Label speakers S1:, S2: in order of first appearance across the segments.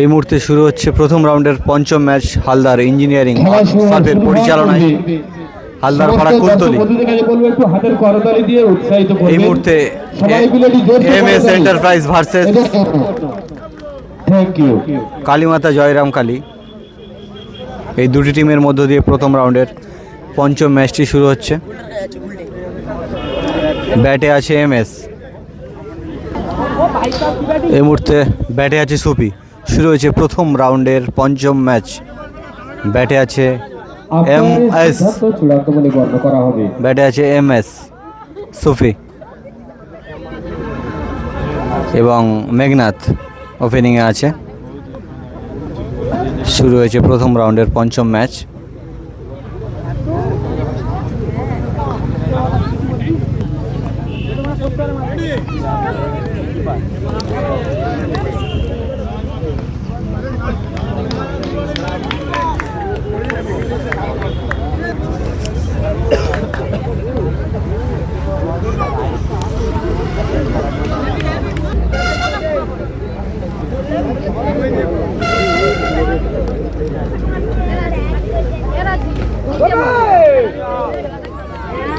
S1: এই মুহূর্তে শুরু হচ্ছে প্রথম রাউন্ডের পঞ্চম ম্যাচ হালদার ইঞ্জিনিয়ারিং সার্ভের পরিচালনায়। হালদার পাড়া কুলতলি। এই মুহূর্তে M S enterprise versus Kalimata Jayram Kali. এই দুটি টিমের মধ্য দিয়ে প্রথম রাউন্ডের পঞ্চম ম্যাচটি শুরু হচ্ছে। ব্যাটে আছে এম এস এই মুহূর্তে ব্যাটে আছে সুপি। শুরু হয়েছে প্রথম রাউন্ডের পঞ্চম ম্যাচ। ব্যাটে আছে এম এস। ব্যাটে আছে এম এস, সুফি এবং মেঘনাথ ওপেনিংয়ে আছে। শুরু হয়েছে প্রথম রাউন্ডের পঞ্চম ম্যাচ।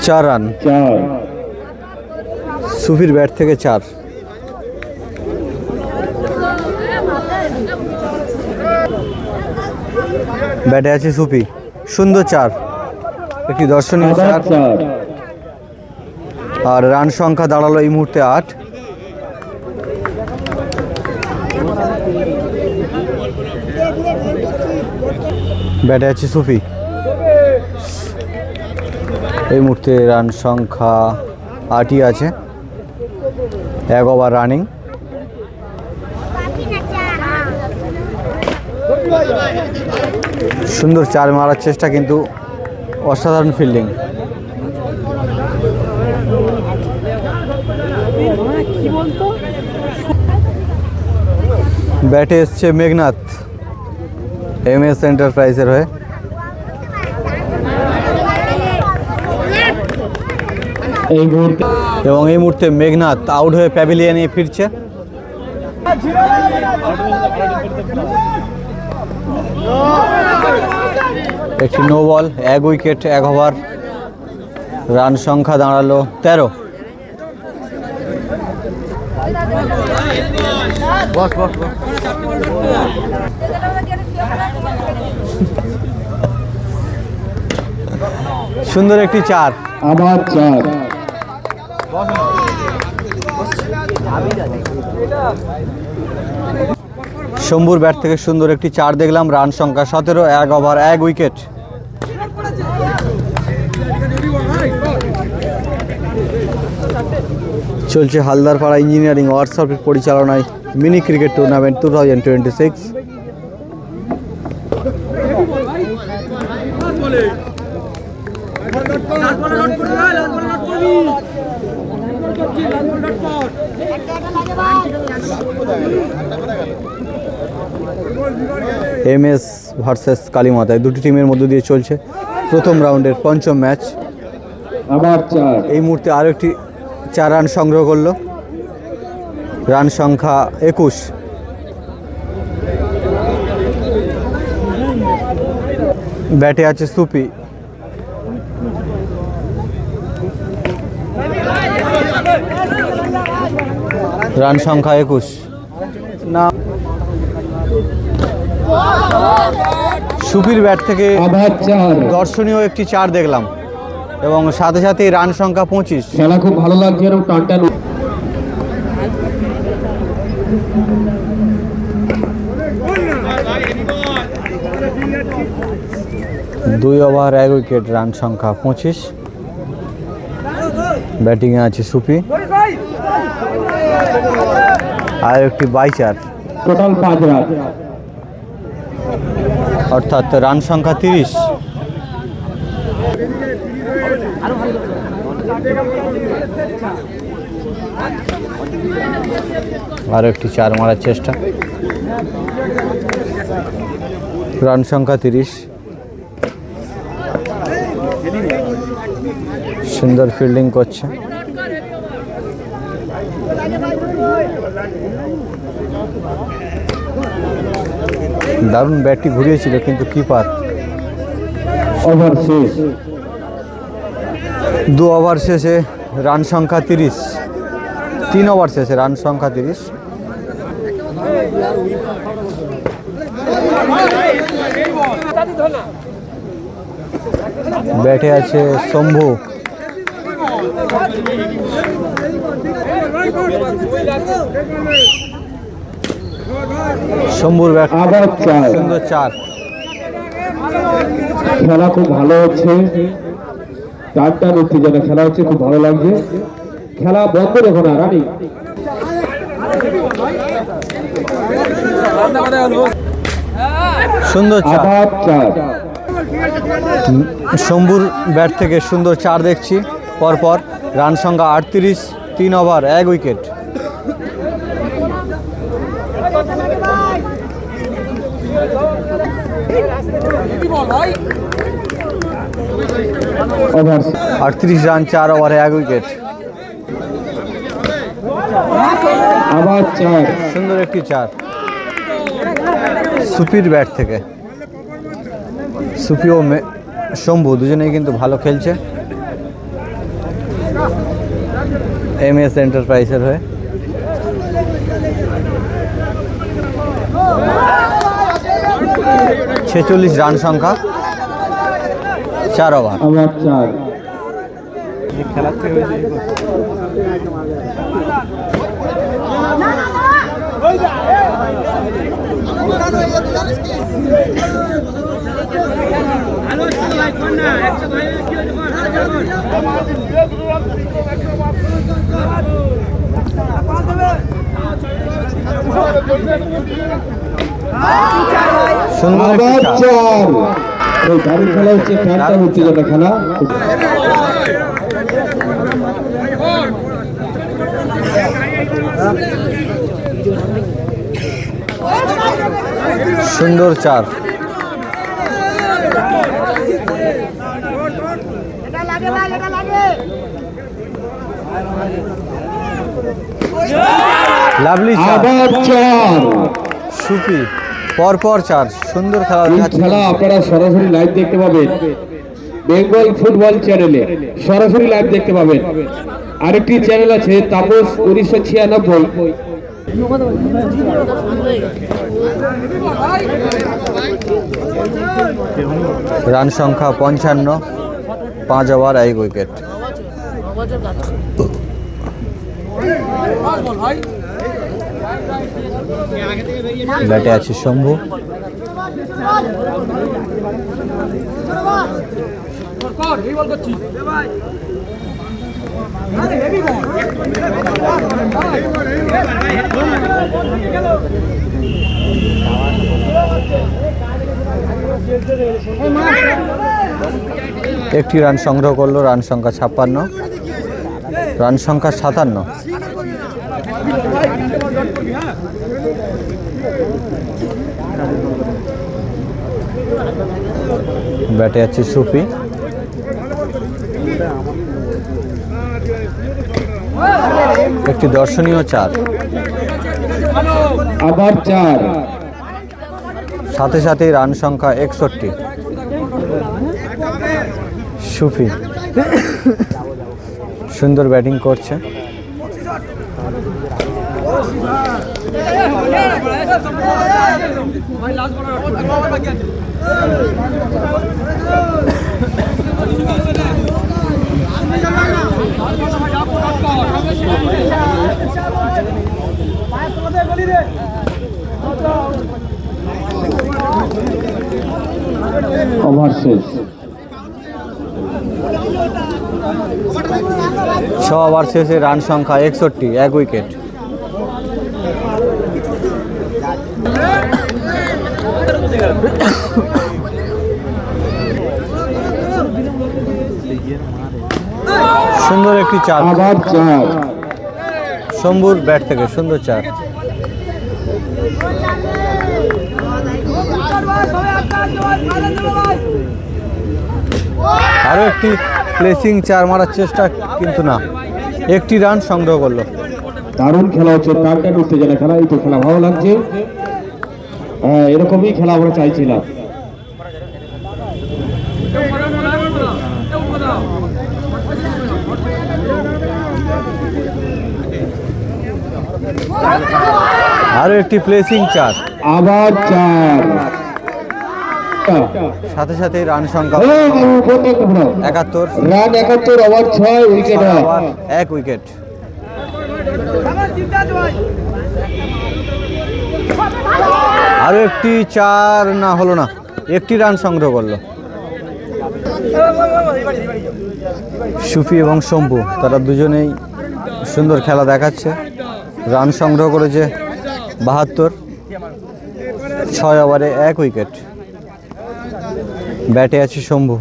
S1: চার রান।
S2: চার।
S1: সুফির ব্যাট থেকে চার। ব্যাটে আছে সুফি। সুন্দর চার। একটি দর্শনীয় চার। আর রান সংখ্যা দাঁড়াল এই মুহূর্তে আট। ব্যাটে আছে সুফি। এই মুহূর্তে রান সংখ্যা আটই আছে। এক ওভার রানিং সুন্দর চার মারার চেষ্টা কিন্তু অসাধারণ ফিল্ডিং ব্যাটে এসছে মেঘনাথ এম এস এন্টারপ্রাইজের হয়ে।
S2: এই মুহূর্তে
S1: এবং এই মুহূর্তে মেঘনাথ আউট হয়ে প্যাভিলিয়নে ফিরছে। একটি নো বল এক উইকেট এক ওভার রান সংখ্যা দাঁড়াল তেরো। সুন্দর একটি চার।
S2: আবার চার।
S1: শম্ভুর ব্যাট থেকে সুন্দর একটি চার দেখলাম, রান সংখ্যা সতেরো, এক ওভার এক উইকেট চলছে হালদারপাড়া ইঞ্জিনিয়ারিং ওয়ার্কশপের পরিচালনায় mini cricket tournament two thousand twenty six M S versus Kalimata এই দুটি টিমের মধ্য দিয়ে চলছে। প্রথম রাউন্ডের পঞ্চম ম্যাচ
S2: আবার চার।
S1: এই মুহূর্তে আরও একটি চার রান সংগ্রহ করল। রান সংখ্যা একুশ। ব্যাটে আছে সুপি। রান সংখ্যা একুশ। না। সুপির ব্যাট থেকে দর্শনীয় একটি চার দেখলাম। এবং সাথে সাথে রান সংখ্যা পঁচিশ।
S2: খেলা খুব ভালো লাগছে
S1: দুই ওভার এক উইকেট রান সংখ্যা পঁচিশ। ব্যাটিংয়ে আছে সুপি। আর একটি বাইচার
S2: টোটাল পাঁচ রান।
S1: অর্থাৎ রান সংখ্যা তিরিশ। আর একটি চার মারার চেষ্টা। রান সংখ্যা তিরিশ। সুন্দর ফিল্ডিং করছে। দারুণ ব্যাটটি ঘুরিয়েছিল কিন্তু কিপার?
S2: ওভার শেষ।
S1: দু ওভার শেষে রান সংখ্যা তিরিশ। তিন ওভার শেষে রান সংখ্যা তিরিশ। ব্যাটে আছে শম্ভু। শম্ভুর ব্যাট
S2: আবার চার।
S1: সুন্দর চার।
S2: খেলা খুব ভালো হচ্ছে। টান টান উত্তেজনা খেলা হচ্ছে খুব ভালো লাগছে। খেলা বন্ধ দেখো না রানি।
S1: সুন্দর
S2: আবার চার।
S1: শম্ভুর ব্যাট থেকে সুন্দর চার দেখছি। পরপর রান সংখ্যা আটত্রিশ। তিন ওভার এক উইকেট। আটত্রিশ রান চার ওভারে এক উইকেট।
S2: আবার চার।
S1: সুন্দর একটি চার। সুপির ব্যাট থেকে। সুপি ও শম্ভু দুজনেই কিন্তু ভালো খেলছে। এম এস এন্টারপ্রাইজের হয়ে। ছেচল্লিশ রান সংখ্যা চার ওভার।
S2: চার।
S1: সুন্দর চার।
S2: চার এই খেলা হচ্ছে টান টান উত্তেজনা খেলা
S1: সুন্দর চার লাভলি চার
S2: আবার চার।
S1: সুপি পরপর চার সুন্দর খেলা
S2: খেলা আপনারা সরাসরি লাইভ দেখতে পাবেন। বেঙ্গল ফুটবল চ্যানেলে সরাসরি লাইভ দেখতে পাবেন। আরেকটি চ্যানেল আছে তাপস উনিশশো ছিয়ানব্বই।
S1: রান সংখ্যা পঞ্চান্ন। পাঁচ ওভার এক উইকেট। ব্যাটে আছে শম্ভু। একটি রান সংগ্রহ করল রান সংখ্যা ছাপ্পান্ন। রান সংখ্যা সাতান্ন। ব্যাটে আছে সুফি। একটি দর্শনীয় চার।
S2: আবার চার।
S1: সাথে সাথেই রান সংখ্যা একষট্টি। সুফি। সুন্দর ব্যাটিং করছে।
S2: ওভার শেষ
S1: ছ ওভার শেষে রান সংখ্যা একষট্টি এক উইকেট। সুন্দর একটি চার। শম্ভুর ব্যাট থেকে সুন্দর চার। আরও একটি প্লেসিং চার মারার চেষ্টা কিন্তু না। একটি রান সংগ্রহ করল।
S2: দারুণ খেলা হচ্ছে টান উত্তেজনা খেলা এই তো খেলা ভালো লাগছে। হ্যাঁ এরকমই খেলা আমরা চাইছিলাম।
S1: আরও একটি প্লেসিং চার।
S2: আবার চার।
S1: সাথে সাথে রান সংখ্যা
S2: হ্যাঁ, বড়।
S1: একাত্তর।
S2: রান একাত্তর ওভার ছয় উইকেট হয়।
S1: এক উইকেট আরও একটি চার না হলো না। একটি রান সংগ্রহ করল। সুফি এবং শম্ভু তারা দুজনেই সুন্দর খেলা দেখাচ্ছে। রান সংগ্রহ করেছে বাহাত্তর। ছয় ওভারে এক উইকেট ব্যাটে আছে শম্ভু।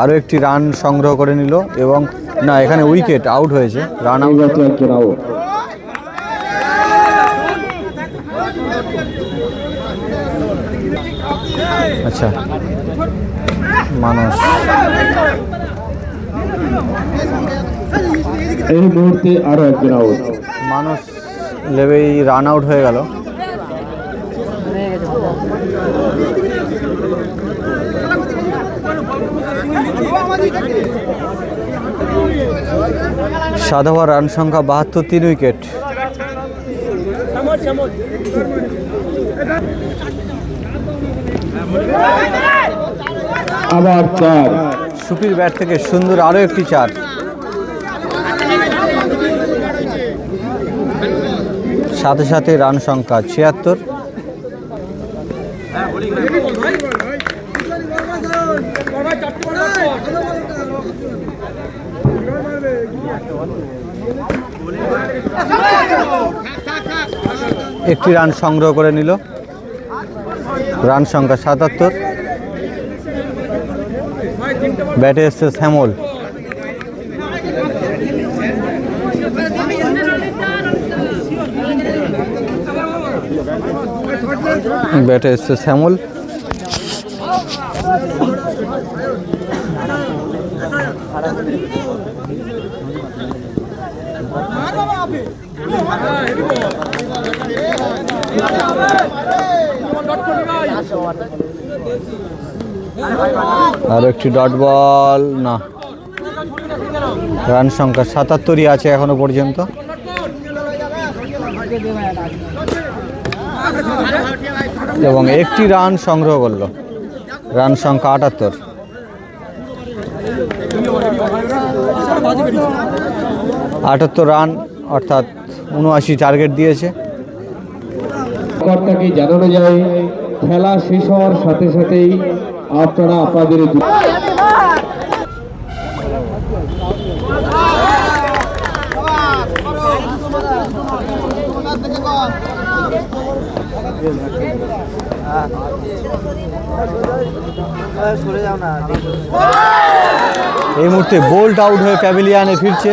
S1: আরও একটি রান সংগ্রহ করে নিল এবং না এখানে উইকেট আউট হয়েছে। Run out. আচ্ছা। মানুষ
S2: এই মুহূর্তে আরও একজন আউট
S1: মানুষ লেবেই রান আউট হয়ে গেল। সাধারণ রান সংখ্যা বাহাত্তর তিন উইকেট।
S2: আবার চার।
S1: সুপির ব্যাট থেকে সুন্দর আরও একটি চার। সাথে সাথে রান সংখ্যা ছিয়াত্তর। একটি রান সংগ্রহ করে নিল। রান সংখ্যা সাতাত্তর। ব্যাটে এসছে শ্যামল। ব্যাটে এসছে শ্যামল। আর একটি ডট বল না। রান সংখ্যা সাতাত্তরই আছে এখনও পর্যন্ত। এবং একটি রান সংগ্রহ করল। রান সংখ্যা আটাত্তর। আটাত্তর রান অর্থাৎ উনআশি টার্গেট দিয়েছে।
S2: কর্তাকে জানানো যায় খেলা শেষ হওয়ার সাথে সাথেই আপনারা আপনাদের
S1: এই মুহূর্তে বোল্ট আউট হয়ে প্যাভিলিয়ানে ফিরছে।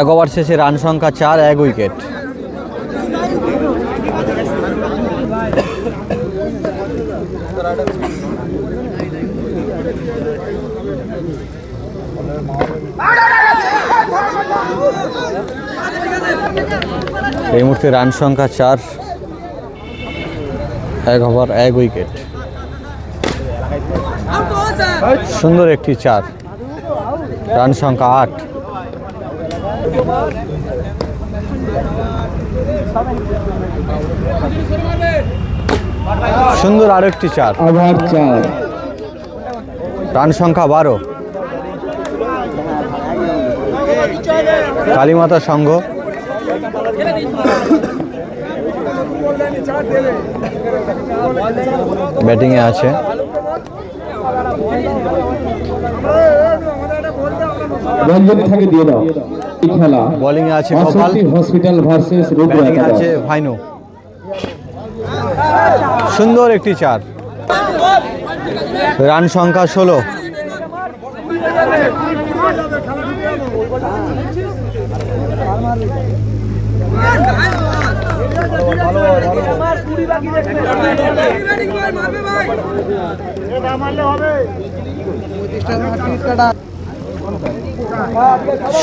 S1: এক ওভার শেষে রান সংখ্যা চার, এক উইকেট। এই মুহূর্তে রান সংখ্যা চার, এক ওভার, এক উইকেট। সুন্দর একটি চার রান সংখ্যা আট। সুন্দর আরেকটি
S2: একটি চার
S1: রান সংখ্যা বারো। কালীমাতা সংঘ। ব্যাটিংয়ে আছে।
S2: বল যদি থাকে দিয়ে দাও। এই খেলা
S1: Bowling এ আছে গোপাল।
S2: হসপিটাল ভার্সেস রঘু
S1: আছে ভাইনু। সুন্দর একটি চার। রান সংখ্যা ষোলো।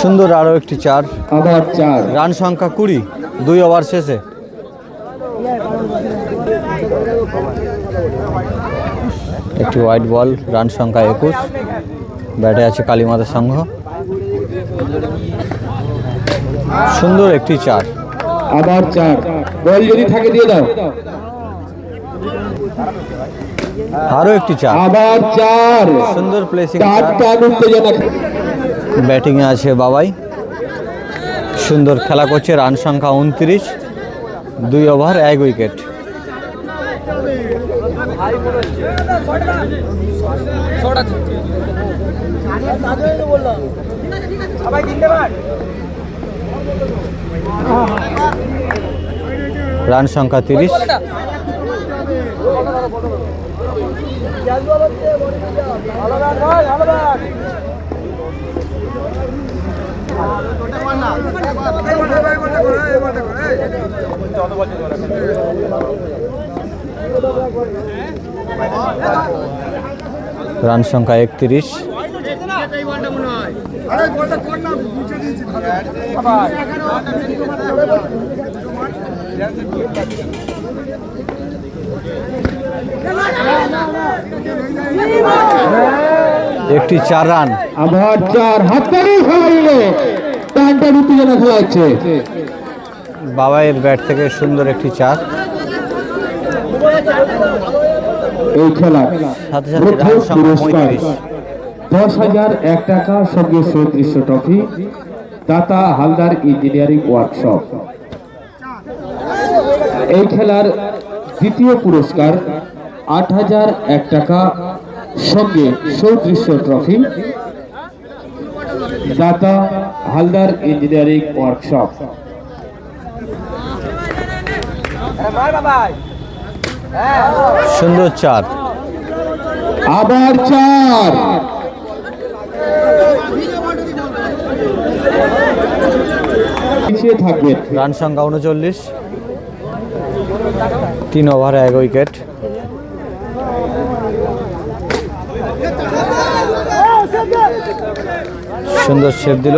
S1: সুন্দর আরও একটি চার। রান সংখ্যা কুড়ি দুই ওভার শেষে। একটি হোয়াইট বল রান সংখ্যা একুশ। ব্যাটে আছে কালীমাতা সংঘ। সুন্দর একটি চার।
S2: আবার চার। বল যদি থাকে দিয়ে দাও।
S1: আরও একটি চার।
S2: আবার চার।
S1: সুন্দর প্লেসিং
S2: চার। টান উত্তেজনা
S1: ব্যাটিংয়ে আছে বাবাই। সুন্দর খেলা করছে রান সংখ্যা উনত্রিশ। দুই ওভার এক উইকেট রান সংখ্যা তিরিশ। রান সংখ্যা একত্রিশ। একটি চার রান।
S2: আবার চার হাত তালি খেলা দিল টান টান উত্তেজনা খেলা হচ্ছে
S1: বাবাইয়ের ব্যাট থেকে সুন্দর একটি চার।
S2: এই খেলা
S1: সাথে সাথে রান সংখ্যা পঁয়ত্রিশ।
S2: দশ হাজার এক টাকা সঙ্গে সদৃশ্য ট্রফি। দাতা হালদার ইঞ্জিনিয়ারিং ওয়ার্কশপ। এই খেলার দ্বিতীয় পুরস্কার আট হাজার এক টাকা সঙ্গে সদৃশ্য ট্রফি দাতা হালদার ইঞ্জিনিয়ারিং ওয়ার্কশপ।
S1: সুন্দর চার।
S2: আবার চার। পিছিয়ে থাকবে।
S1: রান সংখ্যা উনচল্লিশ। তিন ওভারে এক উইকেট। সুন্দর শেপ দিল।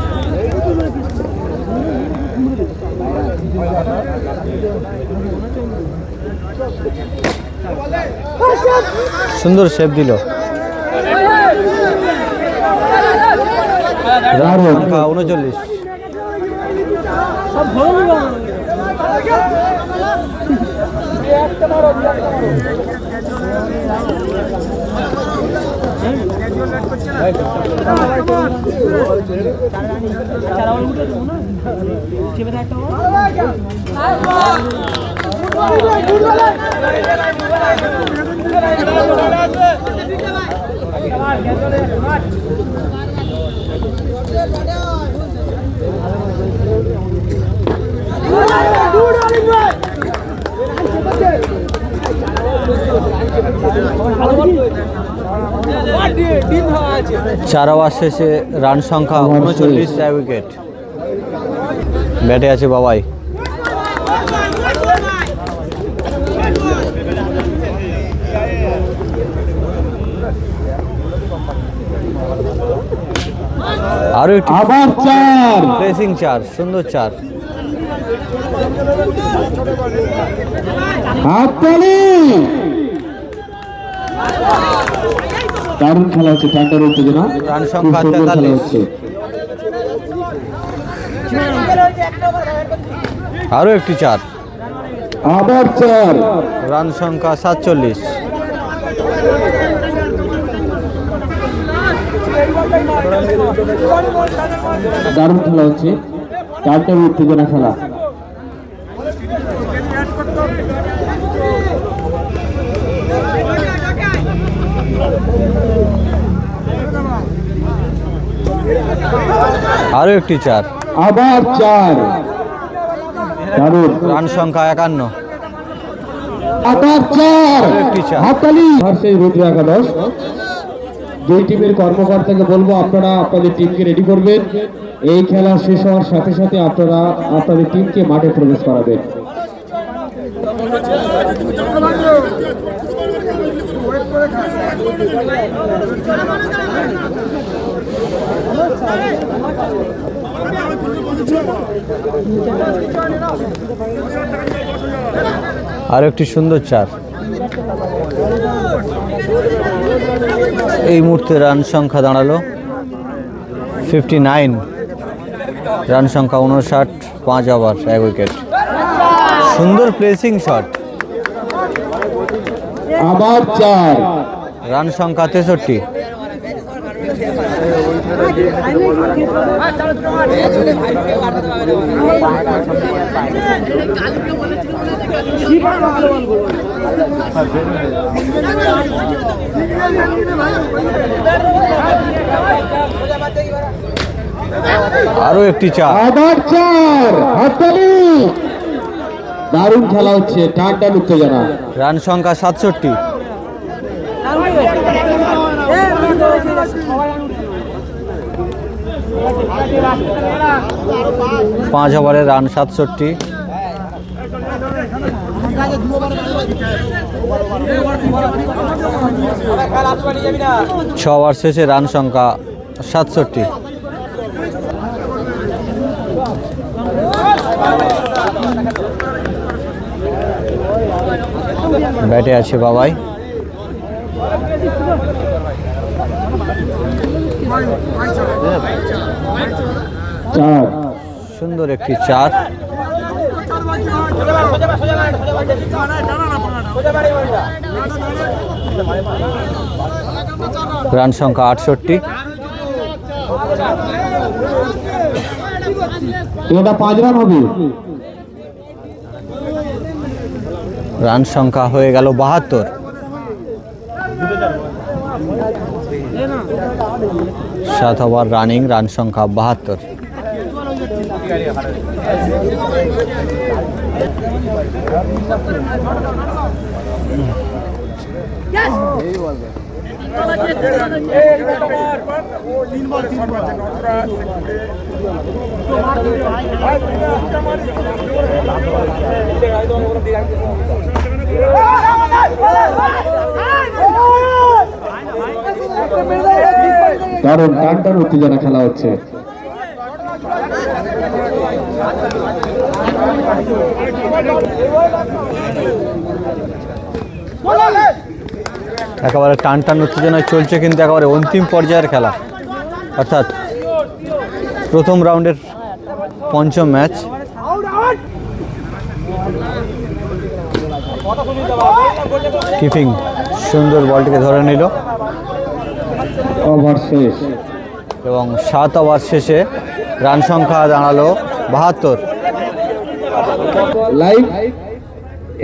S1: সুন্দর সেভ দিল রান
S2: দারুণ।
S1: সংখ্যা উনচল্লিশ চার ওভার শেষে রান সংখ্যা উনচল্লিশ উইকেট ব্যাটে আছে বাবাই। আরও একটি
S2: আবার চার।
S1: প্লেসিং চার সুন্দর চার।
S2: দারুণ খেলা হচ্ছে উত্তেজনা।
S1: রান সংখ্যা
S2: সুন্দর
S1: 43
S2: হচ্ছে।
S1: আরও একটি চার।
S2: আবার চার।
S1: রান সংখ্যা সাতচল্লিশ।
S2: দারুণ খেলা হচ্ছে। চারটার উত্তেজনা খেলা।
S1: আরও একটি চার।
S2: আবার চার। দারুণ
S1: রান সংখ্যা একান্ন।
S2: আবার চার। হাততালি। ভার্সেস রুদ্র একাদশ। দুই টিমের কর্মকর্তাকে বলব আপনারা আপনাদের টিমকে রেডি করবেন। এই খেলা শেষ হওয়ার সাথে সাথে আপনারা আপনাদের টিমকে মাঠে প্রবেশ করাবেন।
S1: আরও একটি সুন্দর চার। এই মুহূর্তে রান সংখ্যা দাঁড়াল ফিফটি নাইন রান সংখ্যা উনষাট পাঁচ ওভার এক উইকেট। সুন্দর প্লেসিং শট
S2: আবার চার।
S1: রান সংখ্যা তেষট্টি। আরও একটি চার।
S2: আবার চার হাততালি। দারুণ খেলা হচ্ছে টান টান উত্তেজনা
S1: রান সংখ্যা সাতষট্টি। পাঁচ ওভারে রান সাতষট্টি। ছ ওভার শেষে রান সংখ্যা সাতষট্টি। ব্যাটে আছে বাবাই।
S2: চার।
S1: সুন্দর একটি চার। রান সংখ্যা আটষট্টি।
S2: এটা পাঁচ রান হবে।
S1: রান সংখ্যা হয়ে গেল বাহাত্তর। সাত ওভার রানিং রান সংখ্যা বাহাত্তর
S2: দারুণ টান টান উত্তেজনা খেলা হচ্ছে?
S1: একেবারে টান টান উত্তেজনায় চলছে কিন্তু একেবারে অন্তিম পর্যায়ের খেলা। অর্থাৎ প্রথম রাউন্ডের পঞ্চম ম্যাচ। কিপিং সুন্দর বলটিকে ধরে নিল।
S2: ওভার শেষ।
S1: এবং সাত ওভার শেষে রান সংখ্যা দাঁড়াল বাহাত্তর।
S2: লাইভ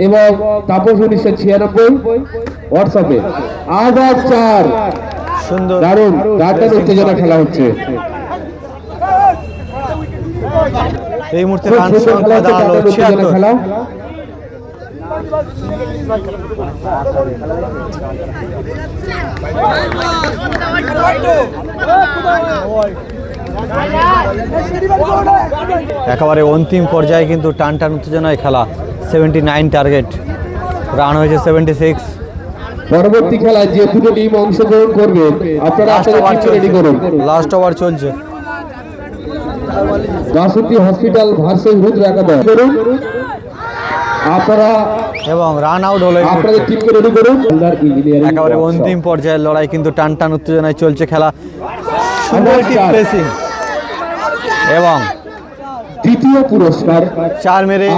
S2: এবং তাপস উনিশশো ছিয়ানব্বই হোয়াটসঅ্যাপে। আবার চার।
S1: সুন্দর।
S2: দারুণ। টান উত্তেজনা খেলা হচ্ছে।
S1: এই মুহূর্তে রান সংখ্যা দাঁড়াল ছিয়াত্তর।
S2: খেলা।
S1: একেবারে অন্তিম পর্যায়ে কিন্তু টান টান উত্তেজনায় খেলা। সেভেন্টি নাইন টার্গেট রান হয়েছে সেভেন্টি সিক্স
S2: পরবর্তী খেলায় যে দুটো টিম অংশগ্রহণ করবে আপনারা রেডি করুন।
S1: লাস্ট ওভার চলছে।
S2: বাসন্তী হসপিটাল ভার্সেস রুদ্র একাদশ করুন। আপনারা
S1: এবং রান আউট হলো
S2: আপনাদের টিমকে রেডি করুন।
S1: একেবারে অন্তিম পর্যায়ের লড়াই কিন্তু টান টান উত্তেজনায় চলছে খেলা। প্লেসিং এবং
S2: তৃতীয় পুরস্কার।
S1: চার মেরে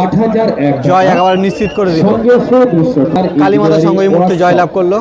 S1: জয় একেবারে নিশ্চিত করে দিল। কালীমাতা সঙ্গে এই মুহূর্তে জয়লাভ করল।